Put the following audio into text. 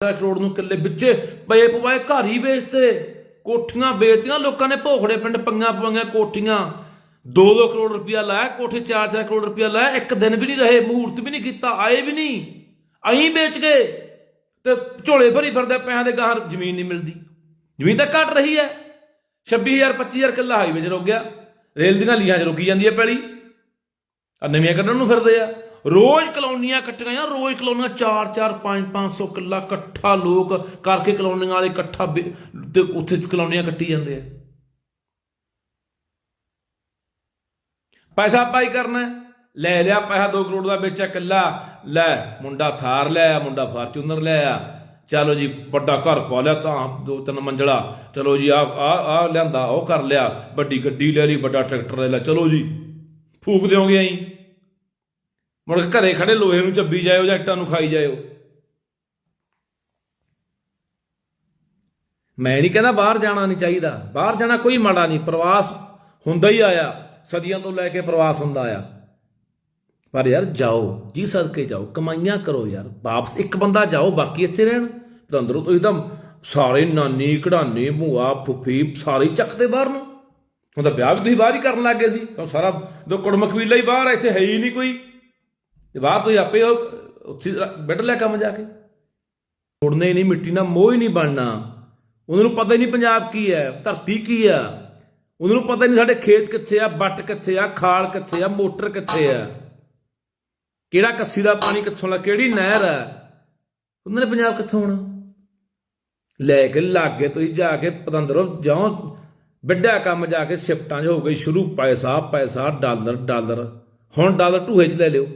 ਕਰੋੜ ਨੂੰ ਕਿੱਲੇ ਵਿੱਚੇ ਪਏ ਪਵਾਏ ਘਰ ਹੀ ਵੇਚਤੇ। ਕੋਠੀਆਂ ਵੇਚਤੀਆਂ, ਲੋਕਾਂ ਨੇ ਭੋਖੜੇ ਪਿੰਡ ਪੰਗਾਂ ਪਵਾਈਆਂ ਕੋਠੀਆਂ। 2-2 ਕਰੋੜ ਰੁਪਇਆ ਲਾਇਆ, ਕੋਠੇ 4-4 ਕਰੋੜ ਰੁਪਇਆ ਲਾਇਆ, ਇੱਕ ਦਿਨ ਵੀ ਨਹੀਂ ਰਹੇ, ਮਹੂਰਤ ਵੀ ਨਹੀਂ ਕੀਤਾ, ਆਏ ਵੀ ਨਹੀਂ। ਅਹੀਂ ਵੇਚ ਗਏ ਤੇ ਝੋਲੇ ਭਰੀ ਫਿਰਦੇ ਪੈਸਿਆਂ ਦੇ ਗਾਹਰ ਜ਼ਮੀਨ ਨਹੀਂ ਮਿਲਦੀ। ਜ਼ਮੀਨ ਤਾਂ ਘਟ ਰਹੀ ਹੈ। 26000 25000 ਕਿੱਲਾ ਹਾਈਵੇ 'ਚ ਰੁਕ ਗਿਆ। ਰੇਲ ਦੀਆਂ ਲੀਹਾਂ 'ਚ ਰੁਕੀ ਜਾਂਦੀ ਹੈ ਪੈਲੀ। ਆ ਨਵੀਆਂ ਕੱਢਣ ਨੂੰ ਫਿਰਦੇ ਆ। ਰੋਜ਼ ਕਲੋਨੀਆਂ ਕੱਟੀਆਂ ਰੋਜ਼ ਕਲੋਨੀਆਂ 4 4 5 500 ਕਿੱਲਾ ਇਕੱਠਾ ਲੋਕ ਕਰਕੇ ਕਲੋਨੀਆਂ ਵਾਲੇ ਇਕੱਠਾ ਤੇ ਉੱਥੇ ਕਲੋਨੀਆਂ ਕੱਟੀ ਜਾਂਦੇ ਆ। ਪੈਸਾ ਪਾਈ ਕਰਨਾ ਲੈ ਲਿਆ, ਪੈਸਾ 2 ਕਰੋੜ ਦਾ ਵੇਚਿਆ ਕਿੱਲਾ। ਲੈ, ਮੁੰਡਾ ਥਾਰ ਲਿਆ ਮੁੰਡਾ ਫਾਰਚੂਨਰ ਆ। ਚਲੋ ਜੀ, ਵੱਡਾ ਘਰ ਪਾ ਲਿਆ ਤਾਂ ਦੋ ਤਿੰਨ ਮੰਜ਼ਲਾ। ਚਲੋ ਜੀ ਆ ਆ ਆ ਲਿਆਂਦਾ, ਉਹ ਕਰ ਲਿਆ। ਵੱਡੀ ਗੱਡੀ ਲੈ ਲਈ, ਵੱਡਾ ਟਰੈਕਟਰ ਲੈ ਲਿਆ। ਚਲੋ ਜੀ, ਫੂਕ ਦਿਓਗੇ ਐਂ ਮੁੜ ਕੇ ਘਰੇ ਖੜੇ ਲੋਹੇ ਨੂੰ ਚੱਬੀ ਜਾਇਓ ਜਾਂ ਇੱਟਾਂ ਨੂੰ ਖਾਈ ਜਾਇਓ। ਮੈਂ ਨਹੀਂ ਕਹਿੰਦਾ ਬਾਹਰ ਜਾਣਾ ਨਹੀਂ ਚਾਹੀਦਾ। ਬਾਹਰ ਜਾਣਾ ਕੋਈ ਮਾੜਾ ਨਹੀਂ। ਪ੍ਰਵਾਸ ਹੁੰਦਾ ਹੀ ਆਇਆ। ਸਦੀਆਂ ਤੋਂ ਲੈ ਕੇ ਪ੍ਰਵਾਸ ਹੁੰਦਾ ਆਇਆ। ਪਰ ਯਾਰ ਜਾਓ, ਜੀ ਸਦਕੇ ਜਾਓ, ਕਮਾਈਆਂ ਕਰੋ ਯਾਰ। ਵਾਪਸ ਇੱਕ ਬੰਦਾ ਜਾਓ, ਬਾਕੀ ਇੱਥੇ ਰਹਿਣ। ਤੰਦਰੋਂ ਤੁਸੀਂ ਤਾਂ ਸਾਰੇ ਨਾਨੀ, ਕਢਾਨੀ, ਭੂਆ, ਫੁੱਫੀ ਸਾਰੇ ਚੱਕਦੇ ਬਾਹਰ ਨੂੰ। ਹੁਣ ਤਾਂ ਵਿਆਹ ਵੀ ਤੁਸੀਂ ਬਾਹਰ ਹੀ ਕਰਨ ਲੱਗ ਗਏ ਸੀ। ਕਿਉਂ ਸਾਰਾ ਦੋ ਕੁੜਮ ਕਬੀਲਾ ਹੀ ਬਾਹਰ ਇੱਥੇ ਹੈ ਹੀ ਨਹੀਂ ਕੋਈ। ਤੇ ਬਾਹਰ ਤੁਸੀਂ ਆਪੇ ਉਹ- ਉੱਥੇ ਬੈੱਡ ਲੈ ਕੰਮ ਜਾ ਕੇ। ਉੜਨੇ ਹੀ ਨਹੀਂ, ਮਿੱਟੀ ਨਾਲ ਮੋਹ ਹੀ ਨਹੀਂ ਬਣਨਾ। ਉਹਨਾਂ ਨੂੰ ਪਤਾ ਹੀ ਨਹੀਂ ਪੰਜਾਬ ਕੀ ਹੈ, ਧਰਤੀ ਕੀ ਆ। ਉਹਨਾਂ ਨੂੰ ਪਤਾ ਹੀ ਨਹੀਂ ਸਾਡੇ ਖੇਤ ਕਿੱਥੇ ਆ, ਬੱਟ ਕਿੱਥੇ ਆ, ਖਾਲ ਕਿੱਥੇ ਆ, ਮੋਟਰ ਕਿੱਥੇ ਆ। ਕਿਹੜਾ ਕੱਸੀ ਦਾ ਪਾਣੀ ਕਿੱਥੋਂ ਲਾ ਕਿਹੜੀ ਨਹਿਰ ਆ। ਉਹਨਾਂ ਨੇ ਪੰਜਾਬ ਕਿੱਥੋਂ ਆਉਣਾ? ਲੈ ਕੇ ਲਾਗੇ ਤੁਸੀਂ ਜਾ ਕੇ ਪਤੰਦਰੋ ਜਾਓ ਵੱਡਾ ਕੰਮ ਜਾ ਕੇ ਸ਼ਿਫਟਾਂ 'ਚ ਹੋ ਗਈ ਸ਼ੁਰੂ, ਪੈਸਾ ਪੈਸਾ, ਡਾਲਰ ਡਾਲਰ। ਹੁਣ ਡਾਲਰ ਢੂਹੇ 'ਚ ਲੈ ਲਿਓ।